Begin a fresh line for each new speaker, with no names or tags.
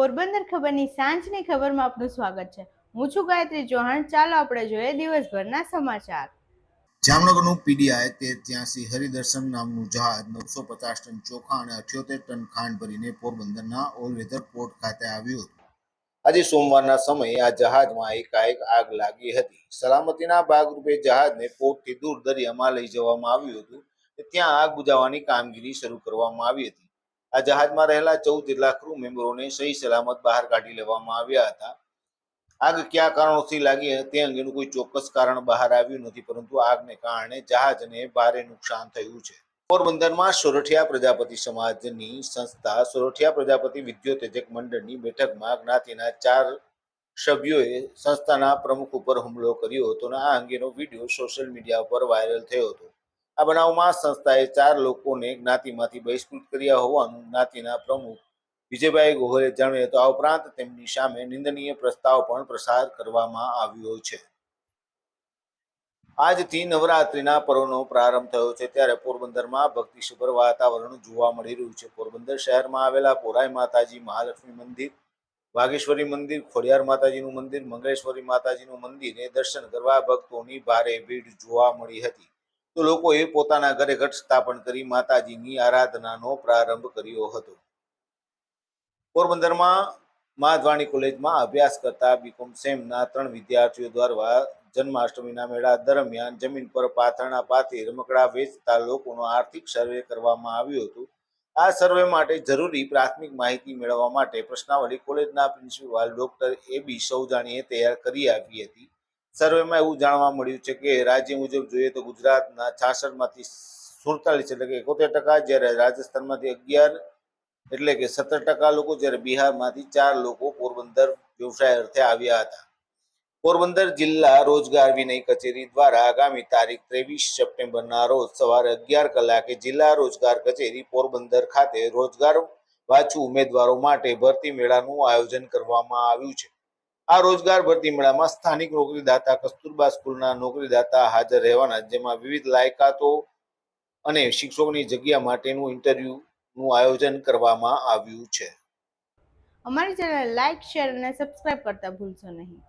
પોરબંદર ખબરની સાંજની ખબરમાં આપનું સ્વાગત છે. હું છું ગાયત્રી ચૌહાણ. ચાલો આપણે જોઈએ દિવસભરના સમાચાર.
જામનગરનું પીડીઆઈ તે ત્યાંસી હરિદર્શન નામનું જહાજ નવસો પચાસ ટન ચોખા અને અઠ્યોતેર ટન ખાંડ ભરીને પોરબંદરના ઓલવેધર પોર્ટ ખાતે આવ્યું હતું. આજે સોમવારના સમયે આ જહાજમાં એકાએક આગ લાગી હતી. સલામતીના ભાગરૂપે જહાજને પોર્ટથી દૂર દરિયામાં લઈ જવામાં આવ્યું હતું. ત્યાં આગ બુજાવવાની કામગીરી શરૂ કરવામાં આવી હતી. આ જહાજમાં રહેલા ચૌદ જેટલા ક્રૂ મેમ્બરોને સહી સલામત બહાર કાઢી લેવામાં આવ્યા હતા. આગ કયા કારણોથી લાગી તે અંગેનું કોઈ ચોક્કસ કારણ બહાર આવ્યું નથી, પરંતુ આગને કારણે જહાજને ભારે નુકસાન થયું છે. પોરબંદરમાં સોરઠિયા પ્રજાપતિ સમાજની સંસ્થા, સોરઠિયા પ્રજાપતિ વિદ્યોતેજક મંડળની બેઠકમાં જ્ઞાતિના ચાર સભ્યોએ સંસ્થાના પ્રમુખ ઉપર હુમલો કર્યો હતો અને આ અંગેનો વીડિયો સોશિયલ મીડિયા પર વાયરલ થયો હતો. આ બનાવમાં સંસ્થાએ ચાર લોકોને જ્ઞાતિમાંથી બહિષ્કૃત કર્યા હોવાનું જ્ઞાતિના પ્રમુખ વિજયભાઈ ગોહલે જણાવ્યું હતું. આ ઉપરાંત તેમની સામે નિંદનીય પ્રસ્તાવ પણ પ્રસાર કરવામાં આવ્યો છે. આજથી નવરાત્રિના પર્વનો પ્રારંભ થયો છે. ત્યારે પોરબંદરમાં ભક્તિસભર વાતાવરણ જોવા મળી રહ્યું છે. પોરબંદર શહેરમાં આવેલા પોરાય માતાજી મહાલક્ષ્મી મંદિર, વાઘેશ્વરી મંદિર, ખોડિયાર માતાજીનું મંદિર મંગળેશ્વરી માતાજીનું મંદિરે દર્શન કરવા ભક્તોની ભારે ભીડ જોવા મળી હતી. તો લોકોએ પોતાના ઘરે ઘટ સ્થાપન કરી માતાજીની આરાધનાનો પ્રારંભ કર્યો હતો. પોરબંદરમાં માધવાણી કોલેજમાં અભ્યાસ કરતા બીકોમ સેમના ત્રણ વિદ્યાર્થીઓ દ્વારા જન્માષ્ટમીના મેળા દરમિયાન જમીન પર પાથરણા પાથે રમકડા વેચતા લોકોનો આર્થિક સર્વે કરવામાં આવ્યું હતું. આ સર્વે માટે જરૂરી પ્રાથમિક માહિતી મેળવવા માટે પ્રશ્નાવલી કોલેજના પ્રિન્સિપાલ ડોક્ટર એ બી સૌજાણીએ તૈયાર કરી આપી હતી. સર્વેમાં એવું જાણવા મળ્યું છે કે રાજ્ય મુજબ જોઈએ તો ગુજરાતના છાસઠમાંથી સુડતાલીસ એટલે કે એકોતેર ટકા, જ્યારે રાજસ્થાનમાંથી અગિયાર એટલે કે સત્તર ટકા લોકો, જ્યારે બિહારમાંથી ચાર લોકો પોરબંદર વ્યવસાય અર્થે આવ્યા હતા. પોરબંદર જિલ્લા રોજગાર વિનય કચેરી દ્વારા આગામી તારીખ ત્રેવીસ સપ્ટેમ્બરના રોજ સવારે અગિયાર કલાકે જિલ્લા રોજગાર કચેરી પોરબંદર ખાતે રોજગાર વાંચુ ઉમેદવારો માટે ભરતી મેળાનું આયોજન કરવામાં આવ્યું છે. આ રોજગાર ભરતી મેળામાં સ્થાનિક નોકરીદાતા, કસ્તુરબા સ્કૂલના નોકરીદાતા હાજર રહેવાના, જેમાં વિવિધ લાયકાતો અને શિક્ષકોની જગ્યા માટેનું ઇન્ટરવ્યુનું આયોજન કરવામાં આવ્યું છે.
અમારી ચેનલ લાઇક શેર અને સબસ્ક્રાઇબ કરતા ભૂલશો નહીં.